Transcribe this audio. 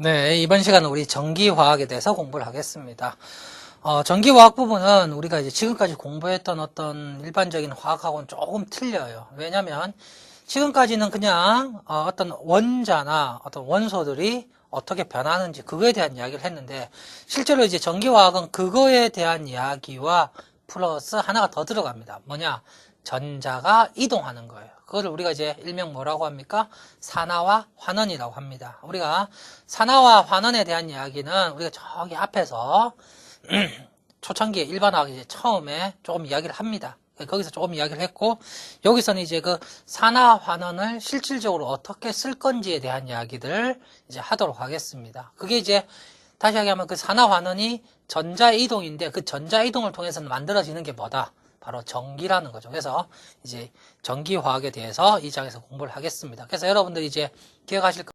네, 이번 시간은 우리 전기화학에 대해서 공부를 하겠습니다. 어, 전기화학 부분은 우리가 이제 지금까지 공부했던 어떤 일반적인 화학하고는 조금 틀려요. 왜냐면 지금까지는 그냥 어, 떤 원자나 어떤 원소들이 어떻게 변하는지 그거에 대한 이야기를 했는데 실제로 이제 전기화학은 그거에 대한 이야기와 플러스 하나가 더 들어갑니다. 뭐냐? 전자가 이동하는 거예요. 그거를 우리가 이제 일명 뭐라고 합니까? 산화와 환원이라고 합니다. 우리가 산화와 환원에 대한 이야기는 우리가 저기 앞에서 초창기에 일반화학 이제 처음에 조금 이야기를 합니다. 거기서 조금 이야기를 했고 여기서는 이제 그 산화 환원을 실질적으로 어떻게 쓸 건지에 대한 이야기들 이제 하도록 하겠습니다. 그게 이제 다시 이야기하면 그 산화 환원이 전자 이동인데 그 전자 이동을 통해서 만들어지는 게 뭐다? 바로 전기라는 거죠. 그래서 이제 전기화학에 대해서 이 장에서 공부를 하겠습니다. 그래서 여러분들이 이제 기억하실 거